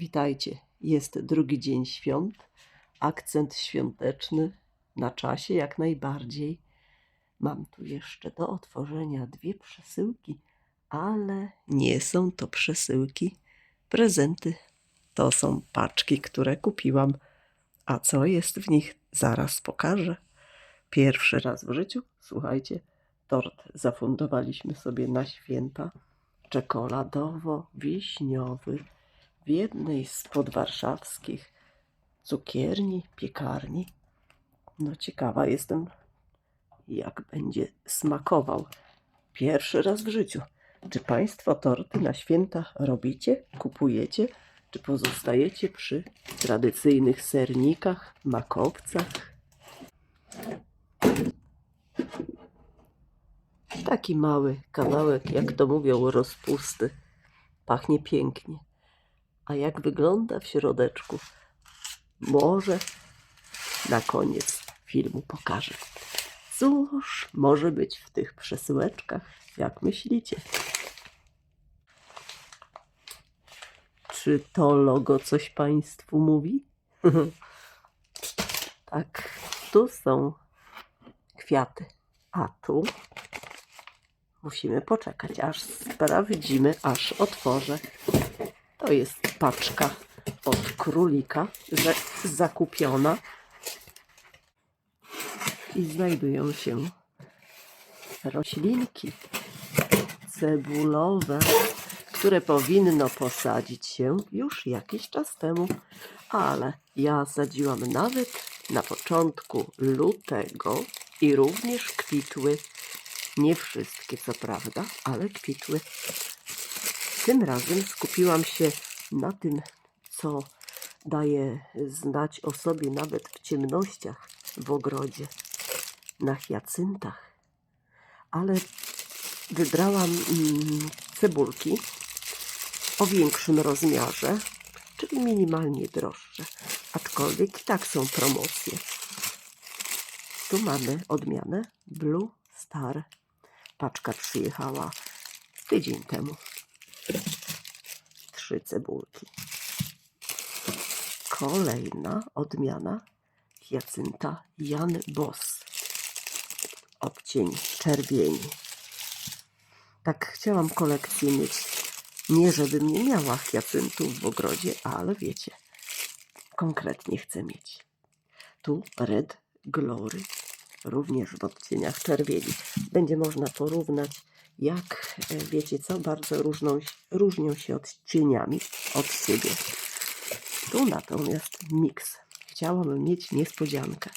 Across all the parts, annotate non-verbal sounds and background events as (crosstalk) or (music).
Witajcie. Jest drugi dzień świąt. Akcent świąteczny na czasie jak najbardziej. Mam tu jeszcze do otworzenia dwie przesyłki, ale nie są to przesyłki. Prezenty to są paczki, które kupiłam. A co jest w nich, zaraz pokażę. Pierwszy raz w życiu, słuchajcie, tort zafundowaliśmy sobie na święta czekoladowo-wiśniowy w jednej z podwarszawskich cukierni, piekarni. No ciekawa jestem, jak będzie smakował. Pierwszy raz w życiu. Czy Państwo torty na święta robicie, kupujecie, czy pozostajecie przy tradycyjnych sernikach, makowcach? Taki mały kawałek, jak to mówią, rozpusty. Pachnie pięknie. A jak wygląda w środeczku? Może na koniec filmu pokażę. Cóż może być w tych przesyłeczkach, jak myślicie? Czy to logo coś Państwu mówi? (laughs) tak, tu są kwiaty, a tu musimy poczekać, aż sprawdzimy, aż otworzę. To jest paczka od królika, zakupiona. I znajdują się roślinki cebulowe, które powinno posadzić się już jakiś czas temu, ale ja sadziłam nawet na początku lutego i również kwitły. Nie wszystkie, co prawda, ale kwitły. Tym razem skupiłam się na tym, co daje znać o sobie nawet w ciemnościach w ogrodzie, na hiacyntach. Ale wybrałam mm, cebulki o większym rozmiarze, czyli minimalnie droższe, aczkolwiek i tak są promocje. Tu mamy odmianę Blue Star. Paczka przyjechała tydzień temu. Trzy cebulki. Kolejna odmiana hiacynta Jan Boss. Odcień czerwieni. Tak chciałam kolekcję mieć. Nie, żebym nie miała hiacyntów w ogrodzie, ale wiecie, konkretnie chcę mieć. Tu Red Glory, również w odcieniach czerwieni. Będzie można porównać, jak e, wiecie co, bardzo różną, różnią się odcieniami od siebie. Tu natomiast miks. Chciałam mieć niespodziankę.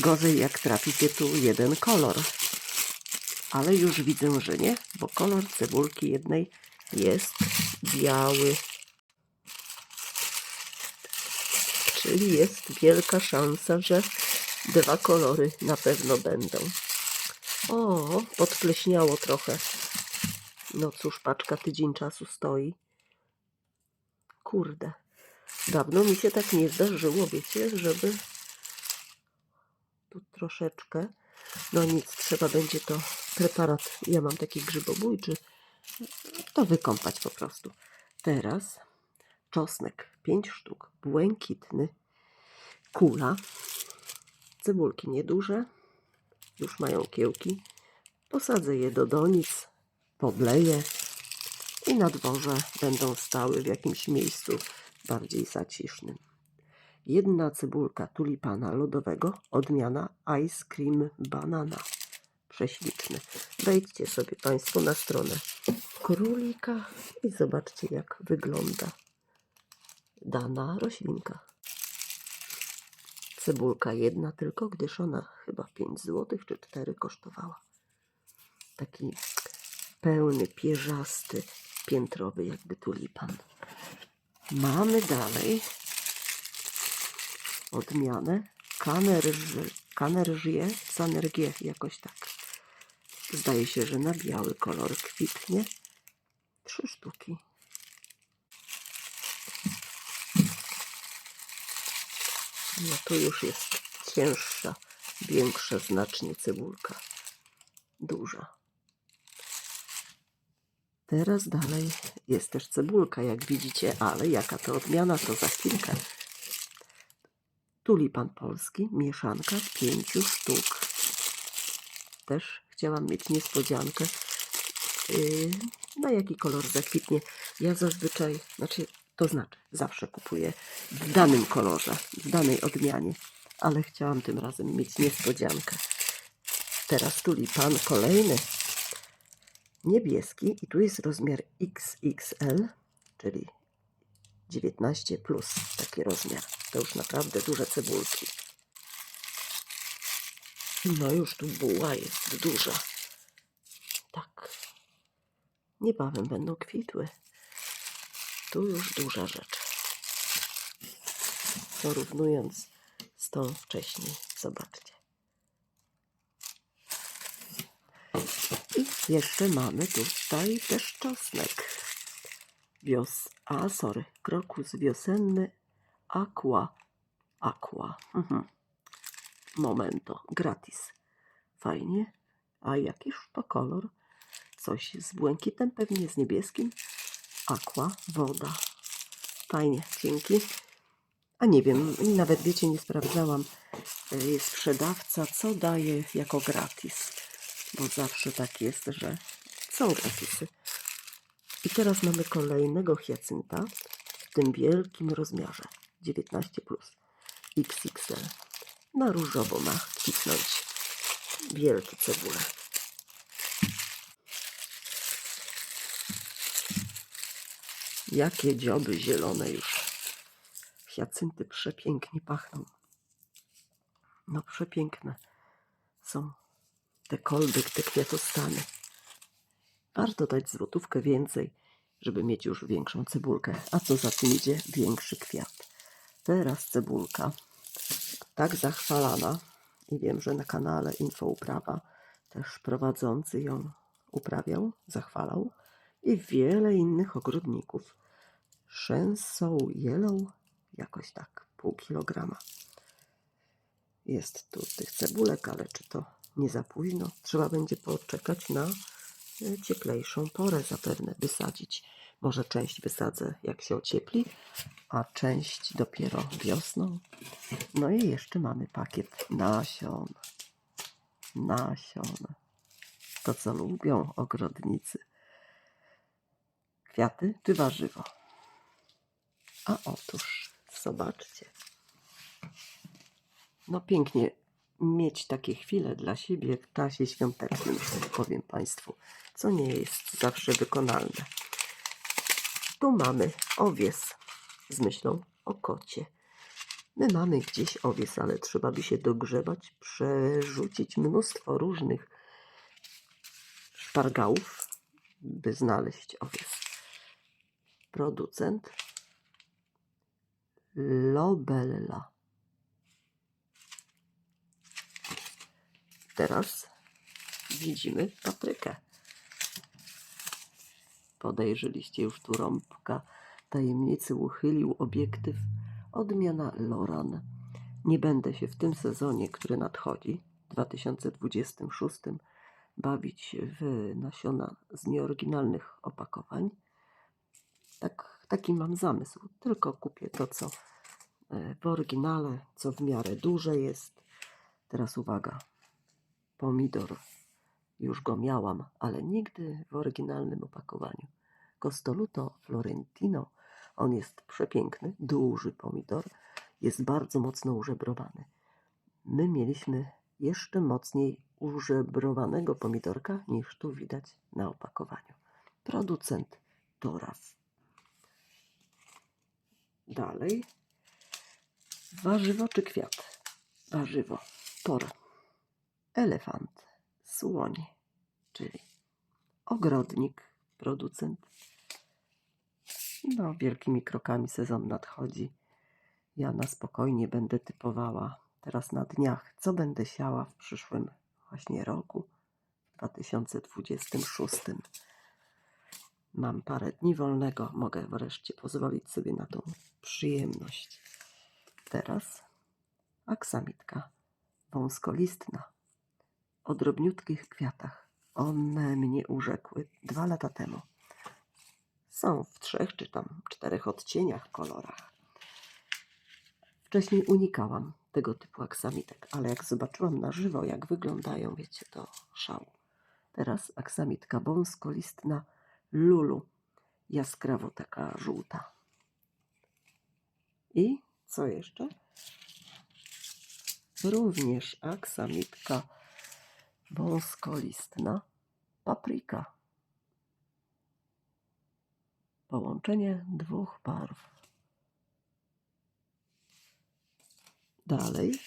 Gorzej jak traficie tu jeden kolor. Ale już widzę, że nie, bo kolor cebulki jednej jest biały. Czyli jest wielka szansa, że dwa kolory na pewno będą. O, podpleśniało trochę. No cóż, paczka tydzień czasu stoi. Kurde. Dawno mi się tak nie zdarzyło, wiecie, żeby tu troszeczkę. No nic, trzeba będzie to preparat. Ja mam taki grzybobójczy. To wykąpać po prostu. Teraz czosnek 5 sztuk, błękitny, kula, cebulki nieduże, już mają kiełki. Posadzę je do donic, pobleję i na dworze będą stały w jakimś miejscu bardziej zacisznym. Jedna cebulka tulipana lodowego, odmiana Ice Cream Banana. Prześliczny. Wejdźcie sobie Państwo na stronę królika i zobaczcie jak wygląda dana roślinka. Cebulka jedna tylko, gdyż ona chyba 5 zł czy 4 kosztowała. Taki pełny, pierzasty, piętrowy jakby tulipan. Mamy dalej odmianę Canergie, Canergie, jakoś tak. Zdaje się, że na biały kolor kwitnie. Trzy sztuki. No tu już jest cięższa, większa znacznie cebulka. Duża. Teraz dalej jest też cebulka, jak widzicie, ale jaka to odmiana, to za chwilkę. Tulipan polski, mieszanka pięciu sztuk. Też chciałam mieć niespodziankę, yy, na jaki kolor zakwitnie. Ja zazwyczaj, znaczy, to znaczy, zawsze kupuję w danym kolorze, w danej odmianie, ale chciałam tym razem mieć niespodziankę. Teraz tulipan kolejny, niebieski i tu jest rozmiar XXL, czyli 19 plus taki rozmiar. To już naprawdę duże cebulki. No już tu buła jest duża. Tak. Niebawem będą kwitły. Tu już duża rzecz. Porównując z tą wcześniej. Zobaczcie. I jeszcze mamy tutaj też czosnek. Wios, a sorry, krokus wiosenny aqua, aqua. Mhm. Momento, gratis. Fajnie. A jakiż to kolor? Coś z błękitem, pewnie z niebieskim. Aqua, woda. Fajnie, dzięki. A nie wiem, nawet wiecie, nie sprawdzałam. e, Jest sprzedawca, co daje jako gratis. Bo zawsze tak jest, że są gratisy. I teraz mamy kolejnego hiacynta w tym wielkim rozmiarze 19 plus XXL. Na różowo ma kwitnąć wielki cebule. Jakie dzioby zielone już. Hiacynty przepięknie pachną. No przepiękne są te kolby, te kwiatostany. Warto dać złotówkę więcej, żeby mieć już większą cebulkę. A co za tym idzie? Większy kwiat. Teraz cebulka. Tak zachwalana. I wiem, że na kanale Info Uprawa też prowadzący ją uprawiał, zachwalał. I wiele innych ogrodników. Szensą Yellow jakoś tak, pół kilograma. Jest tu tych cebulek, ale czy to nie za późno? Trzeba będzie poczekać na e, cieplejszą porę zapewne wysadzić. Może część wysadzę jak się ociepli, a część dopiero wiosną. No i jeszcze mamy pakiet nasion. Nasion. To co lubią ogrodnicy. Kwiaty czy warzywo? A otóż, zobaczcie. No pięknie mieć takie chwile dla siebie w czasie świątecznym, powiem Państwu, co nie jest zawsze wykonalne. Tu mamy owies z myślą o kocie. My mamy gdzieś owies, ale trzeba by się dogrzebać, przerzucić mnóstwo różnych szpargałów, by znaleźć owies. Producent Lobella. Teraz widzimy paprykę. Podejrzeliście już tu rąbka tajemnicy uchylił obiektyw odmiana Loran. Nie będę się w tym sezonie, który nadchodzi, 2026, bawić w nasiona z nieoryginalnych opakowań. Tak, taki mam zamysł. Tylko kupię to, co e, w oryginale, co w miarę duże jest. Teraz uwaga. Pomidor. Już go miałam, ale nigdy w oryginalnym opakowaniu. Costoluto Florentino. On jest przepiękny, duży pomidor. Jest bardzo mocno użebrowany. My mieliśmy jeszcze mocniej użebrowanego pomidorka niż tu widać na opakowaniu. Producent Toras. Dalej. Warzywo czy kwiat? Warzywo. Por. Elefant. Słoń. Czyli ogrodnik, producent. No, wielkimi krokami sezon nadchodzi. Ja na spokojnie będę typowała teraz na dniach, co będę siała w przyszłym właśnie roku, w 2026. Mam parę dni wolnego, mogę wreszcie pozwolić sobie na tą przyjemność. Teraz aksamitka wąskolistna o drobniutkich kwiatach. One mnie urzekły dwa lata temu. Są w trzech czy tam czterech odcieniach, kolorach. Wcześniej unikałam tego typu aksamitek, ale jak zobaczyłam na żywo, jak wyglądają, wiecie, to szał. Teraz aksamitka wąskolistna Lulu, jaskrawo taka żółta. I co jeszcze? Również aksamitka wąskolistna papryka. Połączenie dwóch barw. Dalej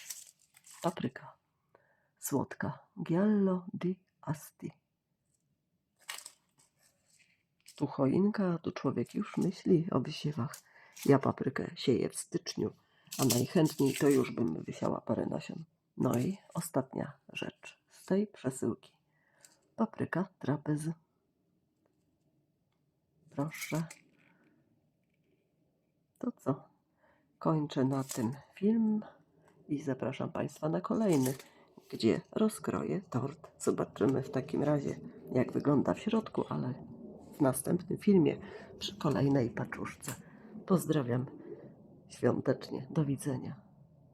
papryka. Słodka. Giallo di Asti. Tu choinka, tu człowiek już myśli o wysiewach. Ja paprykę sieję w styczniu, a najchętniej to już bym wysiała parę nasion. No i ostatnia rzecz z tej przesyłki. Papryka trapez. Proszę. To co? Kończę na tym film i zapraszam Państwa na kolejny, gdzie rozkroję tort. Zobaczymy w takim razie, jak wygląda w środku, ale następnym filmie przy kolejnej paczuszce. Pozdrawiam świątecznie. Do widzenia.